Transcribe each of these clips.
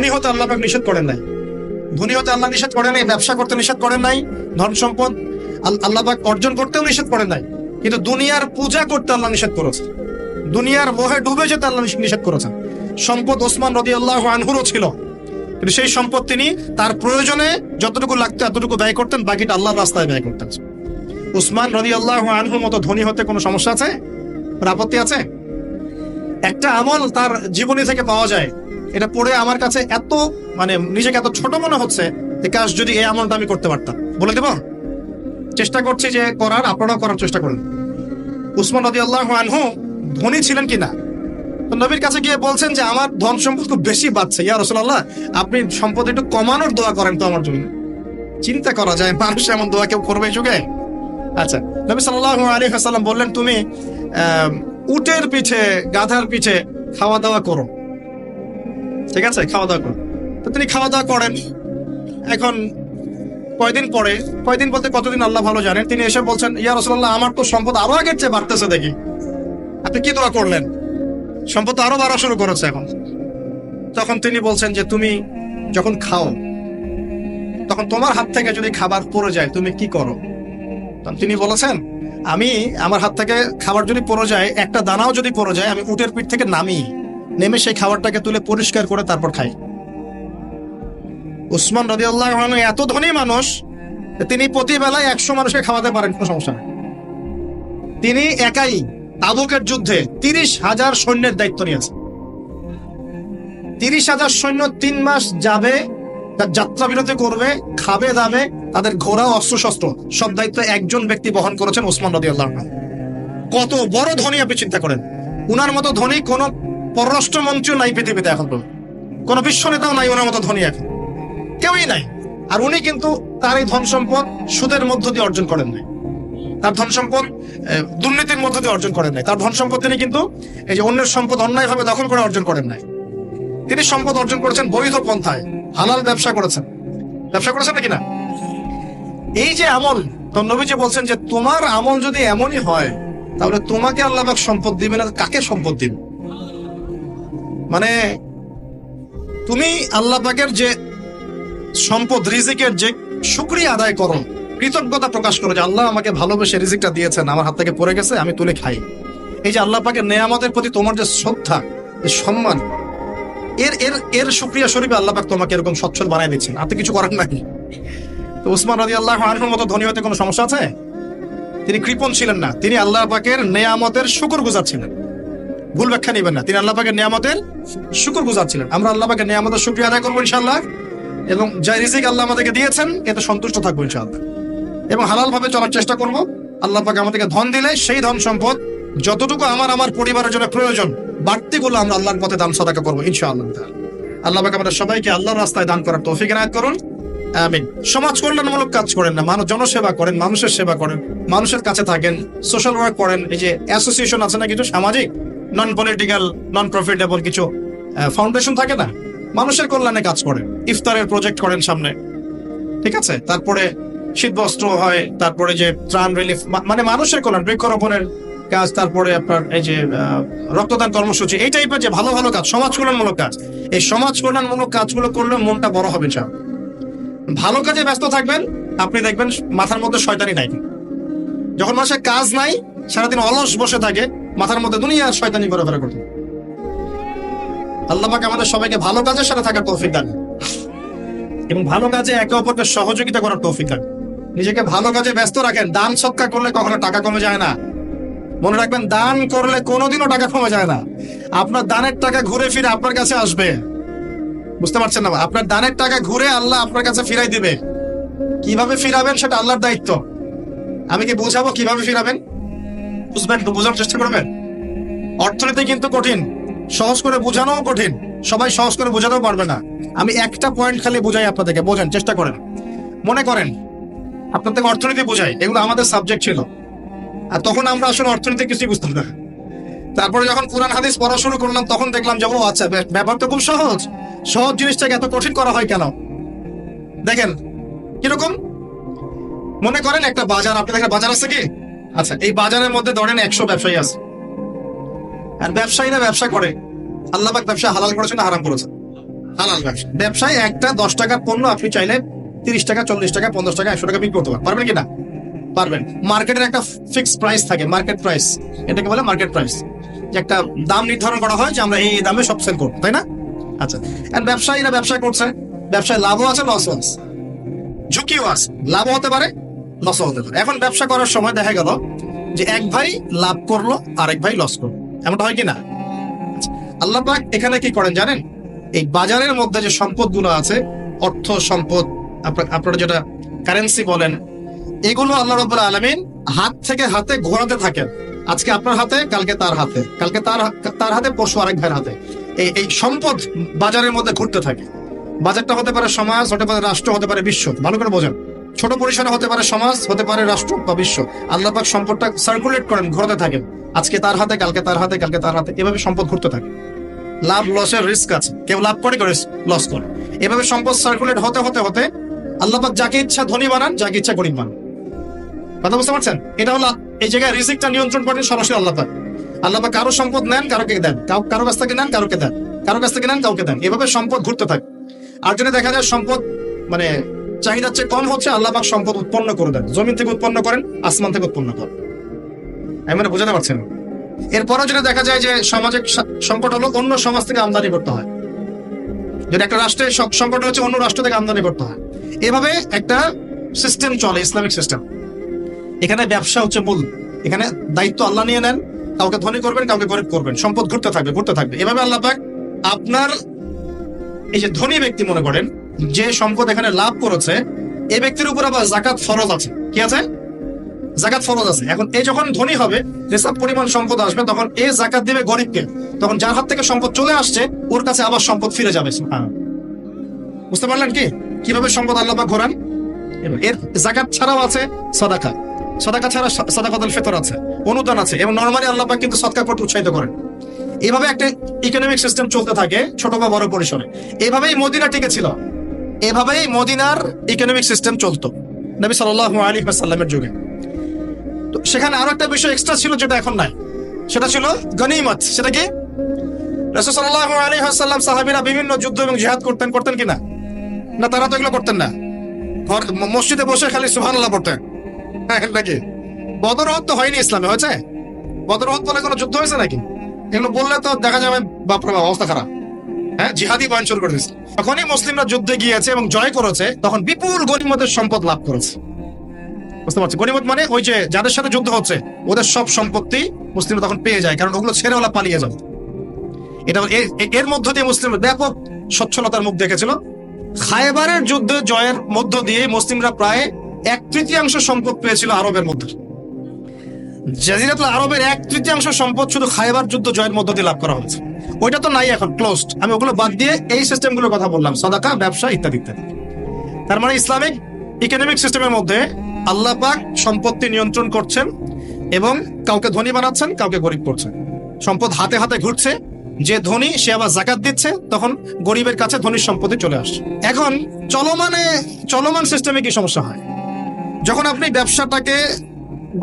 ধনী হতে আল্লাহ পাক নিষেধ করেন নাই। ধনী হতে আল্লাহ নিষেধ করেন নাই, ব্যবসা করতে নিষেধ করেন নাই, ধন সম্পদ আল- আল্লাহ পাক অর্জন করতেও নিষেধ করেন নাই। কিন্তু দুনিয়ার পূজা করতে আল্লাহ নিষেধ করেছে। দুনিয়ার মোহে ডুবে যেতে আল্লাহ নিষেধ- করেছেন সম্পদ ওসমান রদি আল্লাহ আনহুরও ছিল। কিন্তু সেই সম্পদ তিনি তার প্রয়োজনে যতটুকু লাগতো এতটুকু ব্যয় করতেন, বাকিটা আল্লাহর রাস্তায় ব্যয় করতেন। উসমান রদি আল্লাহ আনহুর মতো ধনী হতে কোনো সমস্যা আছে? আপত্তি আছে? একটা আমল তার জীবনী থেকে পাওয়া যায়। এটা পড়ে আমার কাছে এত মানে নিজেকে এত ছোট মনে হচ্ছে যে কাজ যদি এই আমলটা আমি করতে পারতাম। বলে দেব? চেষ্টা করছি যে করার, আপনারাও করার চেষ্টা করেন। উসমান রদি আল্লাহ আনহু ধনী ছিলেন কিনা? তো নবীর কাছে গিয়ে বলছেন যে, আমার ধন সম্পদ খুব বেশি বাড়ছে। ইয়া রসুল্লাহ আপনি সম্পদ একটু কমানোর দোয়া করেন তো আমার জন্য। চিন্তা করা যায়, মানুষ এমন দোয়া কেউ করবে যুগে? আচ্ছা নবী সাল্লাল্লাহু আলাইহি ওয়াসাল্লাম বললেন, তুমি উটের পিঠে, গাধার পিঠে খাওয়া দাওয়া করো। ঠিক আছে খাওয়া দাওয়া করো। তো তিনি খাওয়া দাওয়া করেন। এখন কয়দিন পরে, কয়দিন বলতে কতদিন আল্লাহ ভালো জানেন? তিনি এসে বলছেন, ইয়া রসুল্লাহ আমার তো সম্পদ আরও আগের চেয়ে বাড়তেছে দেখি। আপনি কি দোয়া করলেন? সম্পদ আরও বাড়া শুরু করেছে এখন। তখন তিনি বলছেন যে, তুমি যখন খাও, তখন তোমার হাত থেকে যদি খাবার পড়ে যায়, তুমি কি করো? তখন তিনি বলেছেন, আমি আমার হাত থেকে খাবার যদি পড়ে যায়, একটা দানাও যদি পড়ে যায়, আমি উটের পিঠ থেকে নামি। নেমে সেই খাবারটাকে তুলে পরিষ্কার করে তারপর খাই উসমান আল্লাহ এত ধনী মানুষ তিনি প্রতি বেলায় একশো মানুষকে খাওয়াতে পারেন, কোনো সমস্যা নেই। তিনি একাই তাবুকের যুদ্ধে তিরিশ হাজার সৈন্যের দায়িত্ব নিয়েছে তিরিশ হাজার সৈন্য তিন মাস যাবে, তার যাত্রা বিরতি করবে, খাবে, দাবে, তাদের ঘোড়া অস্ত্র শস্ত্র সব দায়িত্ব একজন ব্যক্তি বহন করেছেন রদি আল্লাহ কত বড় ধনী আপনি চিন্তা করেন। উনার মতো ধনী কোন পররাষ্ট্রমন্ত্রীও নাই পৃথিবীতে এখন কোন বিশ্ব নেতাও নাই ওনার মতো ধনী এখন। কেউই নাই। আর উনি কিন্তু তার এই ধন সম্পদ সুদের মধ্য দিয়ে অর্জন করেন নাই। তার ধন সম্পদ দুর্নীতির মধ্য দিয়ে অর্জন করেন নাই। তার ধন সম্পদ তিনি কিন্তু এই যে অন্যের সম্পদ অন্যায়ভাবে দখল করে অর্জন করেন নাই। তিনি সম্পদ অর্জন করেছেন বৈধ পন্থায়। হালাল ব্যবসা করেছেন। ব্যবসা করেছেন নাকি না? এই যে আমল, তো নবীজি বলছেন যে তোমার আমল যদি এমনই হয়, তাহলে তোমাকে আল্লাহ সম্পদ দিবে না কাকে সম্পদ দিবে মানে তুমি আল্লাহ পাকের যে সম্পদ, রিজিকের যে শুক্রিয়া আদায় করো, কৃতজ্ঞতা প্রকাশ করো যে আল্লাহ আমাকে ভালোবেসে রিজিকটা দিয়েছেন, আমার হাত থেকে পড়ে গেছে, আমি তুলে খাই। এই যে আল্লাহ পাকের নেয়ামতের প্রতি তোমার যে শ্রদ্ধা সম্মান, এর এর এর শুক্রিয়া স্বরূপে আল্লাহ পাক তোমাকে এরকম সচ্ছল বানাই দিচ্ছেন তো কিছু করার নাই। তো উসমান রাজি আল্লাহ আনহুর মতো ধনী হতে কোনো সমস্যা আছে? তিনি কৃপণ ছিলেন না। তিনি আল্লাহ পাকের নেয়ামতের শুকর গুজার ছিলেন। ভুল ব্যাখ্যা নেবেন না। তিনি আল্লাহ নিয়ামতের শুকর গুজার ছিলেন। আমরা আল্লাহ নিয়ামতের শুক্রিয়া আদায় করব ইনশাল্লাহ এবং যে রিজিক আল্লাহ আমাদেরকে দিয়েছেন, এতে সন্তুষ্ট থাকব ইনশাআল্লাহ। এবং হালাল ভাবে চলার চেষ্টা করব। আল্লাহ পাক আমাদেরকে ধন দিলে সেই ধন সম্পদ যতটুকু আমার আমার পরিবারের জন্য প্রয়োজন, বাড়তি গুলো আমরা আল্লাহর পথে দান সদাকা করব ইনশাআল্লাহ। আল্লাহ পাক আমাদের সবাইকে আল্লাহর রাস্তায় দান করার তৌফিক এনায়েত করুন। আমিন। সমাজ কল্যাণমূলক কাজ করেন না, মানুষ জনসেবা করেন, মানুষের সেবা করেন, মানুষের কাছে থাকেন সোশ্যাল ওয়ার্ক করেন। এই যে অ্যাসোসিয়েশন আছে না কিছু সামাজিক? নন পলিটিক্যাল নন প্রফিটেবল কিছু ফাউন্ডেশন থাকে না। মানুষের কল্যাণে কাজ করে। ইফতারের প্রজেক্ট করেন সামনে। ঠিক আছে? তারপরে শীত বস্ত্র হয়, তারপরে যে ত্রাণ রিলিফ মানে মানুষের কল্যাণ, বৃক্ষরোপণের কাজ, তারপরে আপনার এই যে রক্তদান কর্মসূচি, এই টাইপের যে ভালো ভালো কাজ, সমাজ কল্যাণমূলক কাজ, এই সমাজ কল্যাণমূলক কাজগুলো করলে মনটা বড় হবে চাও ভালো কাজে ব্যস্ত থাকবেন, আপনি দেখবেন মাথার মধ্যে শয়তানি নাই। যখন মানুষের কাজ নাই, সারাদিন অলস বসে থাকে মাথার মধ্যে দুনিয়ার শয়তানি ঘোরাফেরা করতে আল্লাহ পাক আমাদের সবাইকে ভালো কাজের সাথে থাকার তৌফিক দান এবং ভালো কাজে একে অপরকে সহযোগিতা করার তৌফিক দান নিজেকে ভালো কাজে ব্যস্ত রাখেন। দান সৎকার করলে কখনো টাকা কমে যায় না। মনে রাখবেন, দান করলে কোনোদিনও টাকা কমে যায় না। আপনার দানের টাকা ঘুরে ফিরে আপনার কাছে আসবে। বুঝতে পারছেন না? আপনার দানের টাকা ঘুরে আল্লাহ আপনার কাছে ফিরাই দিবে। কীভাবে ফিরাবেন সেটা আল্লাহর দায়িত্ব। আমি কি বুঝাবো কীভাবে ফিরাবেন? বুঝবেন তো বোঝার চেষ্টা করবেন অর্থনীতি কিন্তু কঠিন। সহজ করে বোঝানোও কঠিন। সবাই সহজ করে বোঝাতেও পারবে না। আমি একটা পয়েন্ট খালি বুঝাই আপনাদেরকে। বোঝেন, চেষ্টা করেন। মনে করেন, আপনার অর্থনীতি বোঝাই। এগুলো আমাদের সাবজেক্ট ছিল। আর তখন আমরা আসলে অর্থনীতি কিছুই বুঝতাম না। তারপরে যখন কোরআন, হাদিস পড়া শুরু করলাম, তখন দেখলাম যে, ও আচ্ছা ব্যাপ- ব্যাপার তো খুব সহজ। সহজ জিনিসটাকে এত কঠিন করা হয় কেন? দেখেন, কীরকম? মনে করেন একটা বাজার, আপনাদের দেখেন বাজার আছে কি? আচ্ছা এই বাজারের মধ্যে ধরেন একশো ব্যবসায়ী আছে। আর ব্যবসায়ীরা ব্যবসা করে। আল্লাহবাক ব্যবসা হালাল করেছে না হারাম করেছে হালাল ব্যবসা। ব্যবসায় একটা দশ টাকার পণ্য আপনি চাইলে তিরিশ টাকা, চল্লিশ টাকা, পঞ্চাশ টাকা, একশো টাকা বিক্রি করতে পারবেন। কি না? পারবেন। মার্কেটের একটা ফিক্সড প্রাইস থাকে মার্কেট প্রাইস এটাকে বলে মার্কেট প্রাইস একটা দাম নির্ধারণ করা হয় যে আমরা এই এই দামে সব সেল করব, তাই না? আচ্ছা আর ব্যবসায়ীরা ব্যবসা করছে। ব্যবসায় লাভও আছে লসও আছে। ঝুঁকিও আছে। লাভও হতে পারে লসও হতে পারে। এখন ব্যবসা করার সময় দেখা গেল যে এক ভাই লাভ করল, আরেক ভাই লস করল। এমনটা হয় কি না? আল্লাহ পাক এখানে কি করেন জানেন? এই বাজারের মধ্যে যে সম্পদগুলো আছে, অর্থ সম্পদ, আপনারা যেটা কারেন্সি বলেন, এগুলো আল্লাহ রব্বুল আলমিন হাত থেকে হাতে ঘোরাতে থাকেন। আজকে আপনার হাতে, কালকে তার হাতে। কালকে তার তার হাতে পশু আরেক ভাইয়ের হাতে। এই এই সম্পদ বাজারের মধ্যে ঘুরতে থাকে। বাজারটা হতে পারে সমাজ, হতে পারে রাষ্ট্র, হতে পারে বিশ্ব। ভালো করে বোঝেন। ছোট পরিসরে হতে পারে সমাজ, হতে পারে রাষ্ট্র বা বিশ্ব। আল্লাহ পাক সম্পদটা সার্কুলেট করেন, ঘোরাতে থাকেন। আজকে তার হাতে, কালকে তার হাতে, কালকে তার হাতে। এভাবে সম্পদ ঘুরতে থাকে। লাভ লসের রিস্ক আছে। কেউ লাভ করে, কেউ লস করে। এভাবে সম্পদ সার্কুলেট হতে হতে হতে আল্লাহ পাক যাকে ইচ্ছা ধনী বানান, যাকে ইচ্ছা গরিব বানান। কথা বুঝতে পারছেন? এটা হলো এই জায়গায় রিজিকটা নিয়ন্ত্রণ করেন সরাসরি আল্লাহ পাক। কারও সম্পদ নেন, কারোকে দেন। কারও কাছ থেকে নেন, কারোকে দেন। কারও কাছ থেকে নেন, কাউকে দেন। এভাবে সম্পদ ঘুরতে থাকে। আর যদি দেখা যায় সম্পদ মানে চাহিদার চেয়ে কম হচ্ছে, আল্লাহ পাক সম্পদ উৎপন্ন করে দেন। জমিন থেকে উৎপন্ন করেন, আসমান থেকে উৎপন্ন করেন। আমি মানে বোঝাতে পারছেন? এরপরও যদি দেখা যায় যে সামাজিক সংকট হলো, অন্য সমাজ থেকে আমদানি করতে হয়। যদি একটা রাষ্ট্রের সংকট হচ্ছে অন্য রাষ্ট্র থেকে আমদানি করতে হয়। এভাবে একটা সিস্টেম চলে, ইসলামিক সিস্টেম এখানে ব্যবসা হচ্ছে মূল। এখানে দায়িত্ব আল্লাহ নিয়ে নেন, কাউকে ধনী করবেন, কাউকে গরিব করবেন। সম্পদ ঘুরতে থাকবে ঘুরতে থাকবে। এভাবে আল্লাহ পাক আপনার এই যে ধনী ব্যক্তি মনে করেন যে সম্পদ এখানে লাভ করেছে এই ব্যক্তির উপর আবার জাকাত ফরজ আছে। কি আছে? জাকাত ফরজ আছে। এখন এই যখন ধনী হবে যেসব পরিমাণ সম্পদ আসবে তখন এ জাকাত দিবে গরিবকে। তখন যার হাত থেকে সম্পদ চলে আসছে ওর কাছে আবার সম্পদ ফিরে যাবে বুঝতে পারলেন কি? কীভাবে সম্পদ আল্লাহ ঘোরান? এর জাকাত ছাড়াও আছে সদাকা। সদাকা ছাড়া সদাকাতুল ফেতর আছে অনুদান আছে এবং নর্মালি আল্লাহ কিন্তু সদকা করতে উৎসাহিত করেন। এইভাবে একটা ইকোনমিক সিস্টেম চলতে থাকে ছোট বা বড় পরিসরে। এইভাবেই মদিনা টিকে ছিল। এভাবেই মদিনার ইকোনমিক সিস্টেম চলতো, নবী সাল্লাল্লাহু আলাইহি ওয়াসাল্লামের যুগে। তো সেখানে আরও একটা বিষয় এক্সট্রা ছিল যেটা এখন নাই। সেটা ছিল গনিমত, সেটা কি? রাসূল সাল্লাল্লাহু আলাইহি ওয়াসাল্লাম বিভিন্ন যুদ্ধ এবং জিহাদ করতেন করতেন কিনা না? তারা তো এগুলো করতেন না। ঘর, মসজিদে বসে খালি সুবহানাল্লাহ পড়তেন। হ্যাঁ নাকি? বদরহত তো হয়নি ইসলামে, হয়েছে? বদরহত বলে কোনো যুদ্ধ হয়েছে নাকি? এগুলো বললে তো দেখা যাবে বাপরে বাপ, অবস্থা খারাপ। হ্যাঁ জিহাদি শুরু করে দিয়েছে। তখনই মুসলিমরা যুদ্ধে গিয়েছে এবং জয় করেছে, তখন বিপুল গরিমতের সম্পদ লাভ করেছে। বুঝতে পারছি গরিমত মানে ওই যে যাদের সাথে যুদ্ধ হচ্ছে, ওদের সব সম্পত্তি মুসলিমরা তখন পেয়ে যায়, কারণ ওগুলো পালিয়ে যাবে। এটা এর মধ্য দিয়ে মুসলিম ব্যাপক সচ্ছলতার মুখ দেখেছিল। খায়বারের যুদ্ধে জয়ের মধ্য দিয়ে মুসলিমরা প্রায় এক তৃতীয়াংশ সম্পদ পেয়েছিল আরবের মধ্যে। জাজিরাতুল আরবের এক তৃতীয়াংশ সম্পদ শুধু খায়বার যুদ্ধ জয়ের মধ্য দিয়ে লাভ করা হয়েছে। ওইটা তো নাই এখন ক্লোজড আমি ওগুলো বাদ দিয়ে এই সিস্টেমগুলোর কথা বললাম, সদাকা, ব্যবসা ইত্যাদি ইত্যাদি। তার মানে ইসলামিক ইকোনমিক সিস্টেমের মধ্যে আল্লাহ পাক সম্পত্তি নিয়ন্ত্রণ করছেন এবং কাউকে ধনী বানাচ্ছেন, কাউকে গরিব করছেন। সম্পদ হাতে হাতে ঘুরছে, যে ধনী সে আবার জাকাত দিচ্ছে, তখন গরিবের কাছে ধনীর সম্পত্তি চলে আসছে। এখন চলমানে, চলমান সিস্টেমে কি সমস্যা হয়? যখন আপনি ব্যবসাটাকে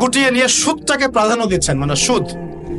গুটিয়ে নিয়ে সুদটাকে প্রাধান্য দিচ্ছেন মানে সুদ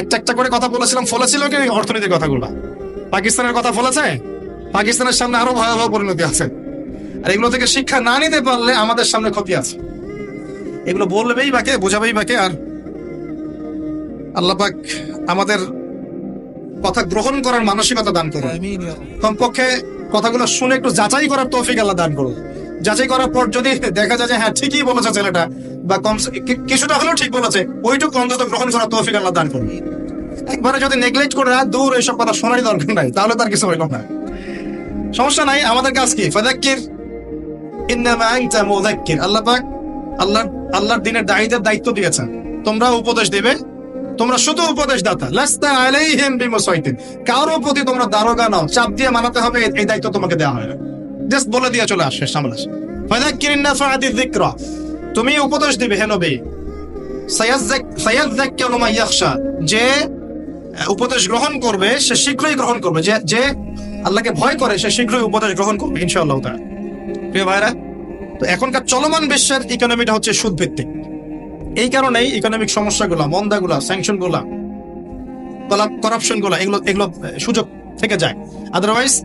একটা একটা করে কথা বলেছিলাম ফলেছিল কি অর্থনীতির কথাগুলো? পাকিস্তানের কথা ফলেছে? পাকিস্তানের সামনে আরও ভয়াবহ পরিণতি আছে। আর এগুলো থেকে শিক্ষা না নিতে পারলে আমাদের সামনে ক্ষতি আছে। এগুলো বলবেই বাকে বোঝাবেই বাকে আর আল্লাপাক আমাদের কথা গ্রহণ করার মানসিকতা দান করে কমপক্ষে কথাগুলো শুনে একটু যাচাই করার তৌফিক আল্লাহ দান করুন। যাচাই করার পর যদি দেখা যায় যে হ্যাঁ ঠিকই বলেছে ছেলেটা, বা কম কিছুটা হলেও ঠিক বলেছে, ওইটুকু অন্তত গ্রহণ করার তৌফিক আল্লাহ দান করুন। একবারে যদি নেগলেক্ট করে দূর এইসব কথা শোনারই দরকার নাই, তাহলে তার কিছু হইল না। সমস্যা নাই, আমাদের কাজ কি? ফাদাক্কির ইন্নামা আনতা মুযাক্কির। আল্লাহ পাক আল্লাহ, আল্লাহর দিনের দায়ীদের দায়িত্ব দিয়েছেন। তোমরা উপদেশ দিবে, তোমরা শুধু উপদেশ দাতা লাস্তা আলাইহিম বিমুসাইতিন। কারও প্রতি তোমরা দারোগা নাও। চাপ দিয়ে মানাতে হবে, এই দায়িত্ব তোমাকে দেওয়া হয় না। জাস্ট বলে দিয়ে চলে আসে আসে। ফাদাক্কির নাফাআতি যিকরা। তুমি উপদেশ দিবে, হে নবী। যে উপদেশ গ্রহণ করবে, সে শীঘ্রই গ্রহণ করবে। যে যে আল্লাহকে ভয় করে, সে শীঘ্রই উপদেশ গ্রহণ করবে, ইনশাআল্লাহ তাআলা। প্রিয় ভাইরা তো এখনকার চলমান বিশ্বের ইকোনমিটা হচ্ছে সুদ ভিত্তিক এই কারণেই ইকোনমিক সমস্যাগুলো, মন্দাগুলা স্যাংশনগুলা করাপশনগুলা, এগুলো এগুলো সুযোগ থেকে যায়। আদারওয়াইজ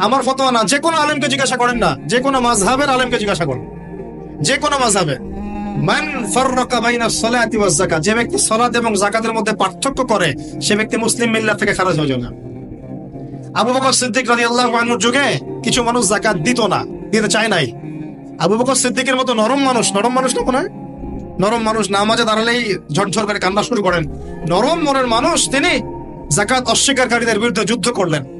আমার ফতোয়া না যে কোনো আলেমকে জিজ্ঞাসা করেন না যে কোনো মাযহাবের আলেমকে জিজ্ঞাসা করেন। যে কোনো মাযহাবে। মান যে ব্যক্তি এবং মধ্যে পার্থক্য করে, সে ব্যক্তি মুসলিম থেকে খারাজ হয়ে যাবে আবু বকর সিদ্দিক যুগে কিছু মানুষ যাকাত দিত না, দিতে চায় নাই। আবু বকর সিদ্দিকের মতো নরম মানুষ নরম মানুষ না মনে? নরম মানুষ নামাজে দাঁড়ালেই ঝরঝর করে কান্না শুরু করেন। নরম মনের মানুষ, তিনি জাকাত অস্বীকারীদের বিরুদ্ধে যুদ্ধ করলেন।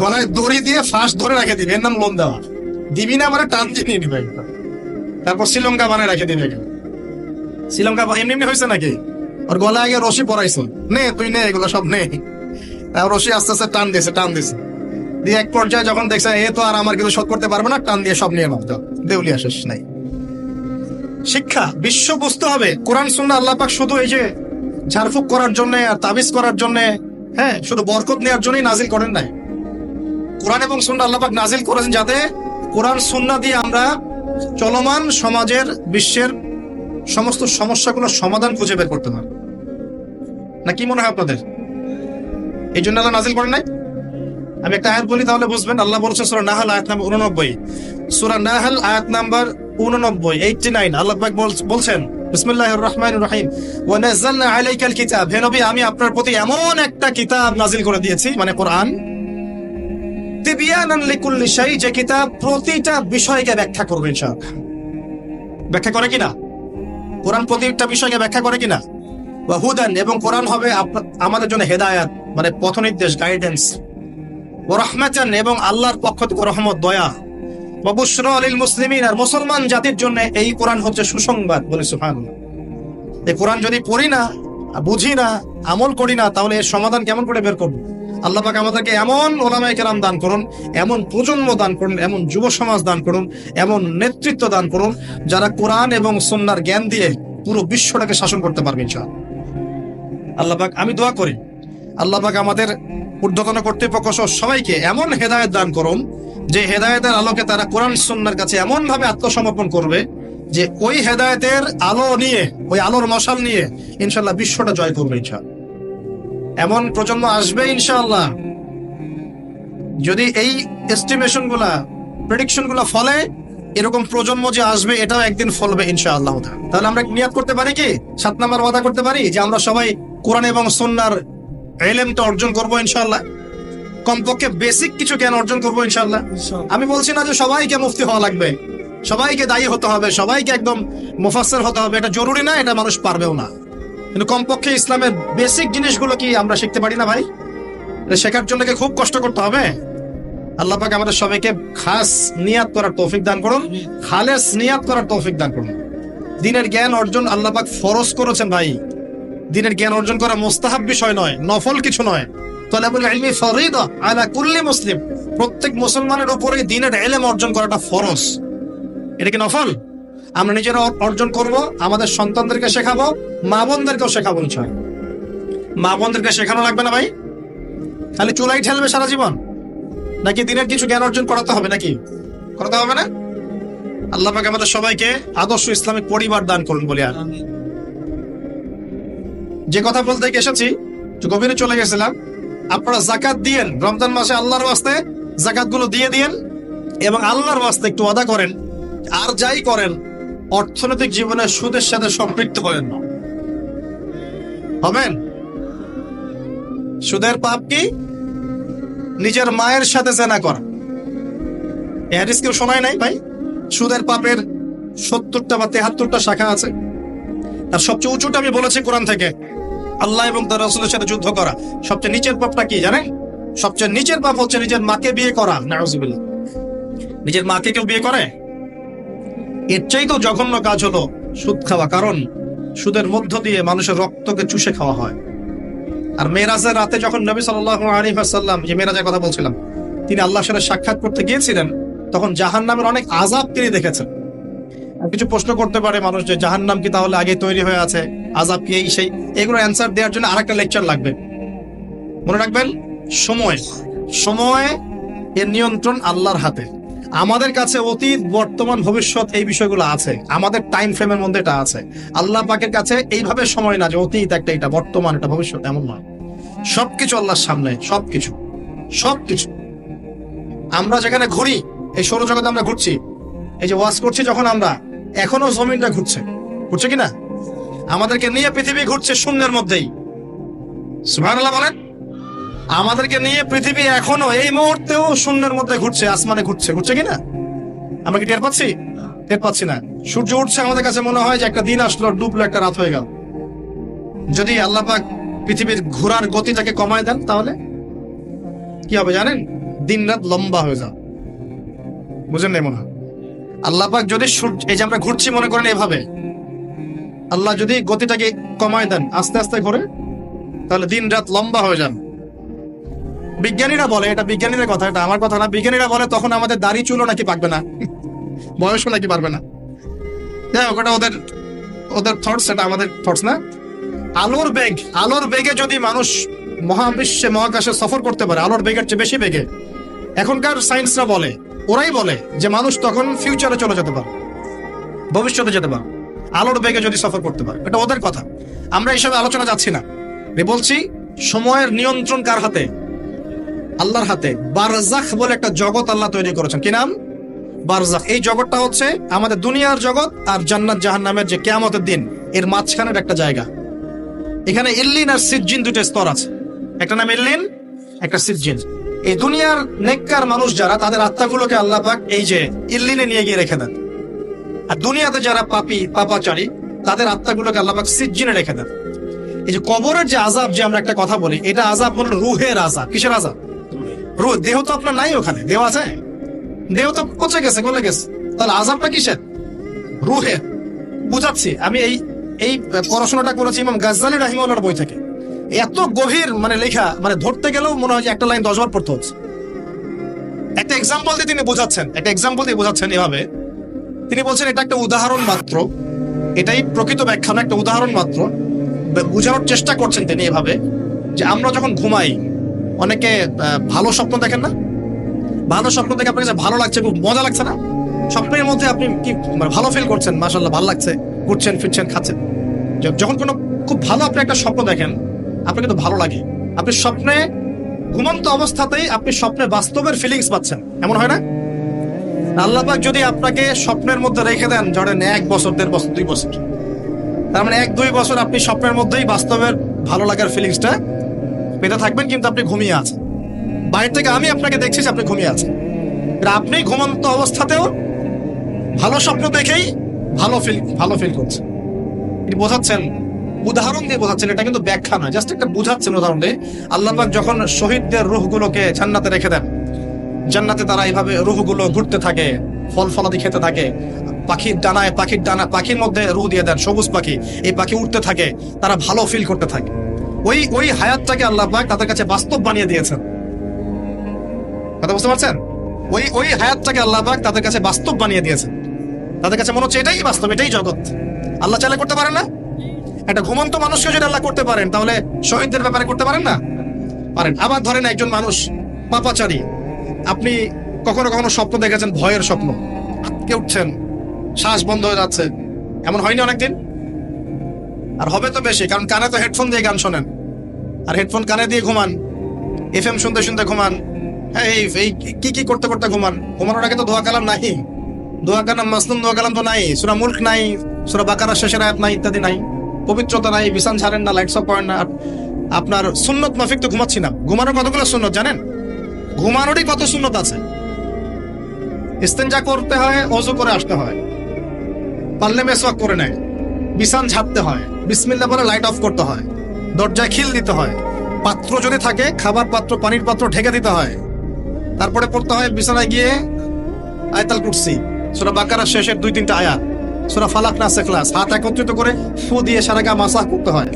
গলায় দড়ি দিয়ে ফাঁস ধরে রেখে দিবে। এর নাম লোন দেওয়া দিবি না মানে টান নিয়ে নিবে। তারপর শ্রীলঙ্কা বানায় রেখে দিবে শ্রীলঙ্কা এমনি এমনি হয়েছে নাকি? ওর গলায় আগে রশি পরাইছো। নে, তুই নে, এগুলো সব নে। রশি আস্তে আস্তে টান দিয়েছে টান দিয়েছে। দিয়ে এক পর্যায়ে যখন দেখছে, এ তো আর আমার কিছু শোধ করতে পারবে না, টান দিয়ে সব নিয়ে নাম দেউলিয়া শেষ নাই। শিক্ষা, বিশ্ব বুঝতে হবে। কোরআন শুনলে আল্লাহ পাক শুধু এই যে ঝাড়ফুক করার জন্য আর তাবিজ করার জন্য হ্যাঁ শুধু বরকত নেওয়ার জন্যই নাজিল করেন নাই। কোরআন এবং সুন্না আল্লাপাক নাজিল করেছেন যাতে কোরআন সুন্না দিয়ে আমরা চলমান সমাজের, বিশ্বের সমস্ত সমস্যাগুলোর সমাধান খুঁজে বের করতে পারি। না, কি মনে হয় আপনাদের? এই জন্য আল্লাহ নাজিল করেন নাই? আমি একটা আয়াত বলি, তাহলে বুঝবেন, আল্লাহ বলছেন সূরা নাহাল, আয়াত নাম্বার 89 সূরা নাহাল, আয়াত নাম্বার 89 89 আল্লাহ পাক বলছেন, বিসমিল্লাহির রহমানির রহিম ওয়া আলাইকাল কিতাব। হে নবী, আমি আপনার প্রতি এমন একটা কিতাব নাজিল করে দিয়েছি মানে কোরআন যে কিতাব প্রতিটা বিষয়কে ব্যাখ্যা করবে ব্যাখ্যা করে কিনা? কোরআন প্রতিটা বিষয়কে ব্যাখ্যা করে কিনা? ওয়া হুদান এবং কোরআন হবে আমাদের জন্য হেদায়াত মানে পথ নির্দেশ গাইডেন্স ও এবং আল্লাহর পক্ষ থেকে রহমত, দয়া। অবশ্র আলিল মুসলিমিন, আর মুসলমান জাতির জন্য এই কোরআন হচ্ছে সুসংবাদ বলে সুহান এই কোরআন যদি পড়ি না, বুঝি না, আমল করি না, তাহলে এর সমাধান কেমন করে বের করব? আল্লাহ পাক আমাদেরকে এমন ওলামাই কেরাম দান করুন, এমন প্রজন্ম দান করুন, এমন যুব সমাজ দান করুন, এমন নেতৃত্ব দান করুন, যারা কোরআন এবং সন্ন্যার জ্ঞান দিয়ে পুরো বিশ্বটাকে শাসন করতে পারবে ইনশাআল্লাহ। আল্লাহ পাক, আমি দোয়া করি, আল্লাহ পাক আমাদের ঊর্ধ্বতন কর্তৃপক্ষ সহ সবাইকে এমন হেদায়েত দান করুন, যে হেদায়েতের আলোকে তারা কোরআন সুন্নার কাছে এমন ভাবে আত্মসমর্পণ করবে, যে ওই হেদায়েতের আলো নিয়ে, ওই আলোর মশাল নিয়ে ইনশাল্লাহ বিশ্বটা জয় করবে ইনশাল্লাহ এমন প্রজন্ম আসবে ইনশাআল্লাহ। যদি এই এস্টিমেশনগুলা প্রেডিকশনগুলা ফলে এরকম প্রজন্ম যে আসবে এটাও একদিন ফলবে ইনশাআল্লাহ। তাহলে আমরা নিয়াত করতে পারি কি? সাত নাম্বার ওয়াদা করতে পারি যে আমরা সবাই কোরআন এবং সন্ন্যার এলেমটা অর্জন করব ইনশাআল্লাহ। কমপক্ষে বেসিক কিছু জ্ঞান অর্জন করব ইনশাআল্লাহ। আমি বলছি না যে সবাইকে মুফতি হওয়া লাগবে। সবাইকে দায়ী হতে হবে সবাইকে একদম মুফাসসির হতে হবে এটা জরুরি না এটা মানুষ পারবেও না। কিন্তু কমপক্ষে ইসলামের বেসিক জিনিসগুলো কি আমরা শিখতে পারি না ভাই? শেখার জন্য কি খুব কষ্ট করতে হবে? আল্লাহ আমাদের সবাইকে খাস নিয়াত করার তৌফিক দান করুন। খালেস নিয়াত করার তৌফিক দান করুন। দিনের জ্ঞান অর্জন আল্লাহ পাক ফরজ করেছেন ভাই। দিনের জ্ঞান অর্জন করা মোস্তাহাব বিষয় নয়, নফল কিছু নয়। মুসলিম। প্রত্যেক মুসলমানের উপরে দিনের এলেম অর্জন করাটা ফরজ। এটা কি নফল? আমরা নিজেরা অর্জন করব আমাদের সন্তানদেরকে শেখাবো মা বোনদেরকেও শেখাবো ইনশাআল্লাহ। মা বোনদেরকে শেখানো লাগবে না ভাই? খালি চুলাই ঠেলবে সারা জীবন? নাকি দিনের কিছু জ্ঞান অর্জন করাতে হবে নাকি? করাতে হবে না? আল্লাহ পাক আমাদের সবাইকে আদর্শ ইসলামিক পরিবার দান করুন বলে আর। যে কথা বলতে এসেছি গভীরে চলে গেছিলাম। আপনারা জাকাত দিয়েন রমজান মাসে আল্লাহর বাস্তে জাকাতগুলো দিয়ে দিয়েন এবং আল্লাহর ওয়াস্তে একটু আদা করেন। আর যাই করেন অর্থনৈতিক জীবনে সুদের সাথে সম্পৃক্ত হবেন না। হবেন? সুদের পাপ কি? নিজের মায়ের সাথে জেনা করা। হাদিস কেউ শোনায় নাই ভাই? সুদের পাপের সত্তরটা বা তেহাত্তরটা শাখা আছে। তার সবচেয়ে উঁচুটা আমি বলেছি কোরআন থেকে। আল্লাহ এবং তার রসুলের সাথে যুদ্ধ করা। সবচেয়ে নিচের পাপটা কি, জানেন? সবচেয়ে নিচের পাপ হচ্ছে নিজের মাকে বিয়ে করা। নাউজুবিল্লাহ। নিজের মাকে কেউ বিয়ে করে? এর চাইতেও জঘন্য কাজ হলো সুদ খাওয়া, কারণ সুদের মধ্য দিয়ে মানুষের রক্তকে চুষে খাওয়া হয়। আর মেয়েরাজের রাতে যখন নবী সাল্লাহ আলী সাল্লাম যে মেয়েরাজের কথা বলছিলাম, তিনি আল্লাহ সাথে সাক্ষাৎ করতে গিয়েছিলেন, তখন জাহান নামের অনেক আজাব তিনি দেখেছেন। কিছু প্রশ্ন করতে পারে মানুষ যে জাহান নাম কি তাহলে আগে তৈরি হয়ে আছে? আজাব কি এই সেই? এগুলো অ্যান্সার দেওয়ার জন্য আরেকটা লেকচার লাগবে। মনে রাখবেন, সময়। সময় এর নিয়ন্ত্রণ আল্লাহর হাতে। আমাদের কাছে অতীত, বর্তমান, ভবিষ্যৎ এই বিষয়গুলো আছে। আমাদের টাইম ফ্রেমের মধ্যে এটা আছে। আল্লাহ পাকের কাছে এইভাবে সময় না যে অতীত একটা এটা, বর্তমান এটা ভবিষ্যৎ এমন নয়। সবকিছু আল্লাহর সামনে, সবকিছু সবকিছু। আমরা যেখানে ঘুরি, এই সৌরজগতে আমরা ঘুরছি। এই যে ওয়াজ করছি যখন আমরা, এখনও জমিনটা ঘুরছে। ঘুরছে কিনা? আমাদেরকে নিয়ে পৃথিবী ঘুরছে শূন্যের মধ্যেই। সুবহানাল্লাহ বলেন। আমাদেরকে নিয়ে পৃথিবী এখনও এই মুহূর্তেও শূন্যের মধ্যে ঘুরছে, আসমানে ঘুরছে। ঘুরছে কিনা? আমরা কি টের পাচ্ছি? টের পাচ্ছি না। সূর্য উঠছে আমাদের কাছে মনে হয় যে একটা দিন আসলো, ডুবলো একটা রাত হয়ে গেল। যদি আল্লাহ পাক পৃথিবীর ঘোরার গতিটাকে কমায় দেন তাহলে? কি হবে জানেন? দিন রাত লম্বা হয়ে যাবে। বুঝেন নাই মনে হয়? আল্লাহ পাক যদি সূর্য এই যে আমরা ঘুরছি মনে করেন এভাবে, আল্লাহ যদি গতিটাকে কমায় দেন, আস্তে আস্তে ঘুরে, তাহলে দিন রাত লম্বা হয়ে যান বিজ্ঞানীরা বলে, এটা বিজ্ঞানীদের কথা, এটা আমার কথা না, বিজ্ঞানীরা বলে তখন আমাদের দাড়ি চুলো নাকি পাকবে না। বয়সও নাকি পারবে না। যাই ওটা ওদের ওদের থটস এটা আমাদের থটস না। আলোর বেগ, আলোর বেগে যদি মানুষ মহাবিশ্বে, মহাকাশে সফর করতে পারে, আলোর বেগের চেয়ে বেশি বেগে। এখনকার সায়েন্সরা বলে, ওরাই বলে যে মানুষ তখন ফিউচারে চলে যেতে পারে, ভবিষ্যতে যেতে পারে। আলোর বেগে যদি সফর করতে পারে, এটা ওদের কথা। আমরা এইসব আলোচনা যাচ্ছি না। বলছি, সময়ের নিয়ন্ত্রণ কার হাতে? আল্লাহর হাতে বারজাখ বলে একটা জগৎ আল্লাহ তৈরি করেছেন। কি নাম? বারজাখ। এই জগৎটা হচ্ছে আমাদের দুনিয়ার জগৎ আর জান্নাত জাহান নামের যে কেয়ামতের দিন, এর মাঝখানের একটা জায়গা। এখানে ইল্লিন আর সিজ্জিন দুটো স্তর আছে। একটা নাম ইল্লিন, একটা সিজ্জিন। এই দুনিয়ার নেককার মানুষ যারা, তাদের আত্মাগুলোকে আল্লাহ পাক এই যে ইল্লিনে নিয়ে গিয়ে রেখে দেন। আর দুনিয়াতে যারা পাপি, পাপাচারী, তাদের আত্মাগুলোকে আল্লাহ পাক সিজ্জিনে রেখে দেন। এই যে কবরের যে আজাব যে আমরা একটা কথা বলি, এটা আজাব হলো রুহের আজাব কিসের আজাব রুহ, দেহ তো আপনার নাই ওখানে, দেহ আছে? দেহ তো পচে গেছে গলে গেছে? তাহলে আজাবটা কিসের? রুহের বুঝাচ্ছি, আমি এই এই পড়াশোনাটা করেছি ইমাম গাজ্জালি রাহিমার বই থেকে। এত গভীর মানে লেখা মানে ধরতে গেলেও মনে হয় যে একটা লাইন দশবার পড়তে হচ্ছে। একটা এক্সাম্পল দিয়ে তিনি বোঝাচ্ছেন, একটা এক্সাম্পল দিয়ে বোঝাচ্ছেন এভাবে। তিনি বলছেন, এটা একটা উদাহরণ মাত্র, এটাই প্রকৃত ব্যাখ্যা একটা উদাহরণ মাত্র। বোঝানোর চেষ্টা করছেন তিনি এভাবে, যে আমরা যখন ঘুমাই অনেকে ভালো স্বপ্ন দেখেন না। ভালো স্বপ্ন দেখে আপনার কাছে ভালো লাগছে, খুব মজা লাগছে না? স্বপ্নের মধ্যে আপনি কি মানে ভালো ফিল করছেন? মাসাল্লাহ ভালো লাগছে। ঘুরছেন, ফিরছেন, খাচ্ছেন। যখন কোনো খুব ভালো আপনি একটা স্বপ্ন দেখেন, আপনার কিন্তু ভালো লাগে। আপনি স্বপ্নে ঘুমন্ত অবস্থাতেই আপনি স্বপ্নে বাস্তবের ফিলিংস পাচ্ছেন। এমন হয় না? আল্লাহ পাক যদি আপনাকে স্বপ্নের মধ্যে রেখে দেন, ধরেন এক বছর, দেড় বছর, দুই বছর। তার মানে এক, দুই বছর আপনি স্বপ্নের মধ্যেই বাস্তবের ভালো লাগার ফিলিংসটা পেতে থাকবেন কিন্তু আপনি ঘুমিয়ে আছেন। বাইরে থেকে আমি আপনাকে দেখছি আপনি ঘুমিয়ে আছেন। আপনি ঘুমন্ত অবস্থাতেও ভালো স্বপ্ন দেখেই ভালো ফিল ভালো ফিল করছেন। তিনি বোঝাচ্ছেন, উদাহরণ দিয়ে বোঝাচ্ছেন, এটা কিন্তু ব্যাখ্যা নয়, জাস্ট একটা বুঝাচ্ছেন উদাহরণ দিয়ে। আল্লাহ পাক যখন শহীদদের রুহগুলোকে জান্নাতে রেখে দেন, জান্নাতে তারা এইভাবে রুহগুলো ঘুরতে থাকে, ফল ফলাদি খেতে থাকে, পাখির ডানায়, পাখির ডানা, পাখির মধ্যে রুহ দিয়ে দেন, সবুজ পাখি, এই পাখি উঠতে থাকে, তারা ভালো ফিল করতে থাকে। ওই ওই হায়াতটাকে আল্লাহ পাক তাদের কাছে বাস্তব বানিয়ে দিয়েছেন। কথা বুঝতে পারছেন? ওই ওই হায়াতটাকে আল্লাহ পাক তাদের কাছে বাস্তব বানিয়ে দিয়েছেন। তাদের কাছে মনে হচ্ছে এটাই বাস্তব, এটাই জগৎ। আল্লাহ চাইলে করতে পারেন না? একটা ঘুমন্ত মানুষকে যদি আল্লাহ করতে পারেন, তাহলে শহীদদের ব্যাপারে করতে পারেন না? পারেন। আবার ধরেন একজন মানুষ, পাপাচারী। আপনি কখনো কখনো স্বপ্ন দেখেছেন, ভয়ের স্বপ্ন। আটকে উঠছেন, শ্বাস বন্ধ হয়ে যাচ্ছে। এমন হয়নি অনেকদিন? আর হবে তো বেশি, কারণ কানে তো হেডফোন দিয়ে গান শোনেন। আর হেডফোন কানে দিয়ে ঘুমান। এফ এম শুনতে শুনতে ঘুমান। হ্যাঁ এই এই কি কি করতে করতে ঘুমান? ঘুমানোর আগে তো দোয়া কালাম নাই দোয়া কালাম, মাসনুম দোয়া কালাম তো নাই। সুরা মুল্ক নাই, সুরা বাকারা শেষের আয়াত নাই, ইত্যাদি নাই। পবিত্রতা নাই, বিছান ছাড়েন না লাইটস অফ করেন না। আপনার সুন্নত মাফিক তো ঘুমাচ্ছি না। ঘুমানোর কতগুলো সুন্নত জানেন? ঘুমানোরই কত সুন্নত আছে? ইস্তেঞ্জা করতে হয়, অজু করে আসতে হয়। পারলে মেসওয়াক করে নেয়। বিছান ঝাড়তে হয়। বিসমিল্লা বলে লাইট অফ করতে হয়। দরজায় খিল দিতে হয়। পাত্র যদি থাকে, খাবার পাত্র, পানির পাত্র ঢেকে দিতে হয়। তারপরে পড়তে হয় বিছানায় গিয়ে আয়তাল কুরসি। সুরা বাকারা শেষের দুই, তিনটা আয়াত। সুরা ফালাক না সেখলাস। হাত একত্রিত করে ফু দিয়ে সারা গা মাসাহ করতে হয়।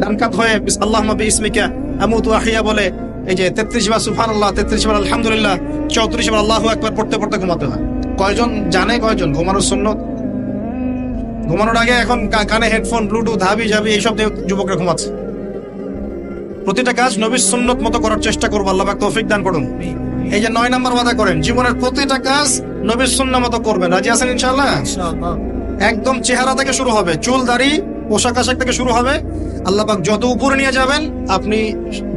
ডান কাত হয়ে আল্লাহ নবী ইসমিকা আমুত আহিয়া বলে, এই যে তেত্রিশ বার সুফান আল্লাহ তেত্রিশ বার আলহামদুলিল্লাহ, চৌত্রিশ বার আল্লাহ একবার পড়তে পড়তে ঘুমাতে হয়। কয়জন জানে কয়জন? ঘুমানোর সুন্নত? ঘুমানোর আগে এখন কানে হেডফোন ব্লুটুথ হাবি জাবি এইসব দিয়ে যুবকরা ঘুমাচ্ছে। প্রতিটা কাজ নবীর সুন্নত মতো করার চেষ্টা করব আল্লাহ পাক তৌফিক দান করুন। এই যে নয় নাম্বার ওয়াদা করেন জীবনের প্রতিটা কাজ নবীর সুন্না মতো করবেন। রাজি আছেন ইনশাল্লাহ একদম চেহারা থেকে শুরু হবে চুল দাড়ি পোশাক আশাক থেকে শুরু হবে। আল্লাহ পাক যত উপরে নিয়ে যাবেন আপনি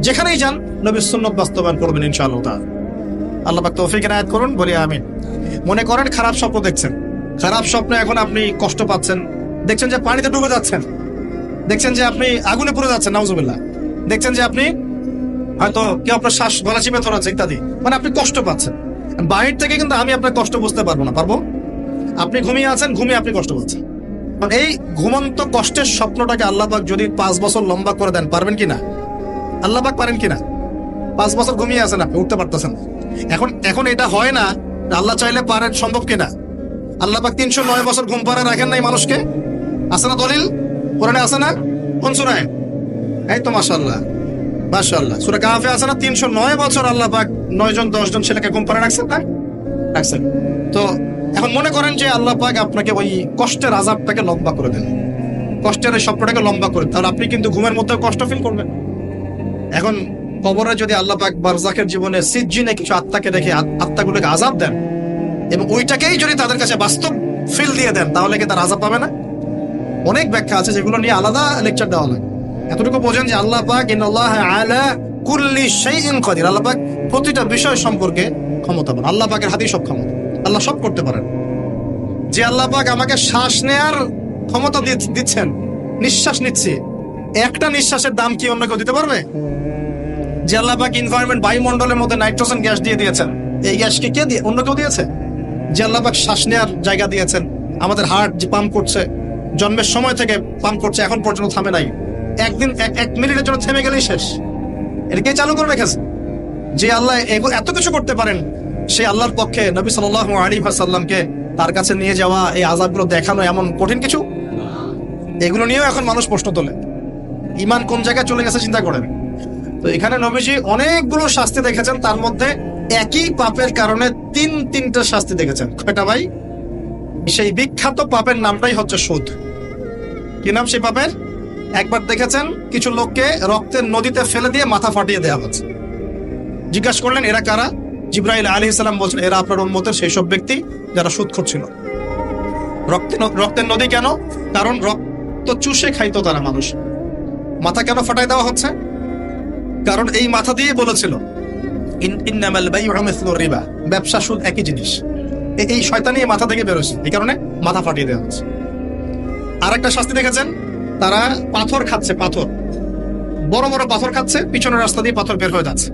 যেখানেই যান নবীর সুন্নত বাস্তবায়ন করবেন ইনশাআল্লাহ। আল্লাহ পাক তৌফিক এনায়েত করুন বলি আমিন। মনে করেন খারাপ স্বপ্ন দেখছেন। খারাপ স্বপ্নে এখন আপনি কষ্ট পাচ্ছেন। দেখছেন যে পানিতে ডুবে যাচ্ছেন। দেখছেন যে আপনি আগুনে পুড়ে যাচ্ছেন, নাউজুবিল্লাহ। দেখছেন যে আপনি হয়তো কেউ আপনার শ্বাস গলা চিপে ধরেছে ইত্যাদি। মানে আপনি কষ্ট পাচ্ছেন। বাইরে থেকে কিন্তু আমি আপনার কষ্ট বুঝতে পারব না। পারব? আপনি ঘুমিয়ে আছেন, ঘুমিয়ে আপনি কষ্ট পাচ্ছেন। এই ঘুমন্ত কষ্টের স্বপ্নটাকে আল্লাহ পাক যদি পাঁচ বছর লম্বা করে দেন, পারবেন কিনা আল্লাহ পাক পারেন কিনা পাঁচ বছর ঘুমিয়ে আছেন আপনি, উঠতে পারতেছেন এখন এখন এটা হয় না, আল্লাহ চাইলে পারেন, সম্ভব কিনা আল্লাহ পাক তিনশো নয় বছর ঘুম পাড়া রাখেন নাই মানুষকে? আছে না দলিল? কোরআনে আছে না? কোন সুরায়? এই তো মাশাল্লাহ মাশাল্লাহ সুরা কাহাফে আছে না? তিনশো নয় বছর আল্লাহ পাক নয় জন, দশ জন ছেলেকে ঘুম পাড়া রাখছেন না? রাখছেন। তো এখন মনে করেন যে আল্লাহ পাক আপনাকে ওই কষ্টের আজাবটাকে লম্বা করে দেন। কষ্টের এই স্বপ্নটাকে লম্বা করে তাহলে আপনি কিন্তু ঘুমের মধ্যে কষ্ট ফিল করবেন। এখন কবরে যদি আল্লাহ পাক বারজাকের জীবনে সিজ্জিনে কিছু আত্মাকে রেখে আত- আত্মাগুলোকে আজাব দেন এবং ওইটাকেই যদি তাদের কাছে বাস্তব ফিল দিয়ে দেন, তাহলে কি তার আজাব পাবে না? অনেক ব্যাখ্যা আছে যেগুলো নিয়ে আলাদা লেকচার দেওয়া লাগে এতটুকু বোঝেন যে আল্লাহ পাক ইন্নাল্লাহ আলা কুল্লি শাইইন কাদির। আল্লাহ পাক প্রতিটা বিষয় সম্পর্কে ক্ষমতাবান। আল্লাহ পাকের হাতেই সব ক্ষমতা। আল্লাহ সব করতে পারেন। যে আল্লাহ পাক আমাকে শ্বাস নেয়ার ক্ষমতা দিচ্ছেন, নিঃশ্বাস নিচ্ছি, একটা নিঃশ্বাসের দাম কি অন্য কেউ দিতে পারবে? যে আল্লাহ পাক এনভায়রনমেন্ট বায়ুমণ্ডলের মধ্যে নাইট্রোজেন গ্যাস দিয়ে দিয়েছেন, এই গ্যাসকে কে দিয়ে অন্য কেউ দিয়েছে? যে আল্লাপাক শ্বাস নেওয়ার জায়গা দিয়েছেন। আমাদের হার্ট যে পাম্প করছে, জন্মের সময় থেকে পাম্প করছে, এখন পর্যন্ত থামে নাই। একদিন, এক মিনিটের জন্য থেমে গেলেই শেষ। এটা কে চালু করে রেখেছে? যে আল্লাহ এত কিছু করতে পারেন সেই আল্লাহর পক্ষে নবী সাল্লাহ আলী সাল্লামকে তার কাছে নিয়ে যাওয়া, এই আজাবগুলো দেখানো এমন কঠিন কিছু? এগুলো নিয়েও এখন মানুষ প্রশ্ন তোলে। ইমান কোন জায়গায় চলে গেছে চিন্তা করেন। তো এখানে নবীজি অনেকগুলো শাস্তি দেখেছেন, তার মধ্যে একই পাপের কারণে তিন তিনটা শাস্তি দেখেছেন। কয়টা ভাই? সেই বিখ্যাত পাপের নামটাই হচ্ছে সুদ। কি নাম সেই পাপের? একবার দেখেছেন কিছু লোককে রক্তের নদীতে ফেলে দিয়ে মাথা ফাটিয়ে দেওয়া হচ্ছে। জিজ্ঞাসা করলেন, এরা কারা? জিব্রাইল আলী ইসলাম বলছেন, এরা আপনার উন্মতের সেই সব ব্যক্তি যারা সুদ ছিল রক্তে রক্তের নদী কেন? কারণ রক্ত চুষে খাইতো তারা মানুষ। মাথা কেন ফাটাই দেওয়া হচ্ছে? কারণ এই মাথা দিয়ে বলেছিল ইন্নামাল বাইউ মিসলুর রিবা। ব্যবসা সুদ একই জিনিস। এই শয়তানি মাথা থেকে বেরোছে এই কারণে মাথা ফাটিয়ে দেওয়া হচ্ছে। আর একটা শাস্তি দেখেছেন? তারা পাথর খাচ্ছে, পাথর। বড় বড় পাথর খাচ্ছে, পিছনের রাস্তা দিয়ে পাথর বের হয়ে যাচ্ছে।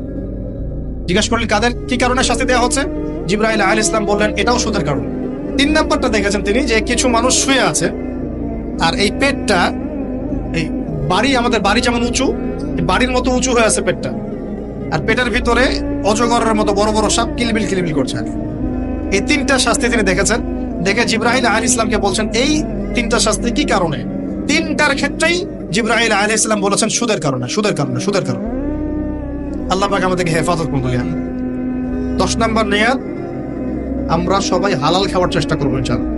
জিজ্ঞাসা করলেন, কাদের? কি কারণে শাস্তি দেওয়া হচ্ছে? জিব্রাহিল আল ইসলাম বললেন, এটাও সুদের কারণ। তিন নাম্বারটা দেখেছেন তিনি, যে কিছু মানুষ শুয়ে আছে, আর এই পেটটা, এই বাড়ি আমাদের বাড়ি যেমন উঁচু বাড়ির মতো উঁচু হয়ে আছে পেটটা। আর পেটের ভিতরে অজগরের মতো বড় বড় সাপ কিলবিল কিলবিল করছে। এই তিনটা শাস্তি তিনি দেখেছেন। দেখে জিব্রাহিল আল ইসলামকে বলছেন, এই তিনটা শাস্তি কি কারণে? তিনটার ক্ষেত্রেই জিব্রাহিল আল ইসলাম বলেছেন, সুদের কারণে সুদের কারণে সুদের কারণে। আল্লাহ পাক আমাদেরকে হেফাজত করুন দশ নম্বর নেয়ার আমরা সবাই হালাল খাওয়ার চেষ্টা করব ইনশাআল্লাহ।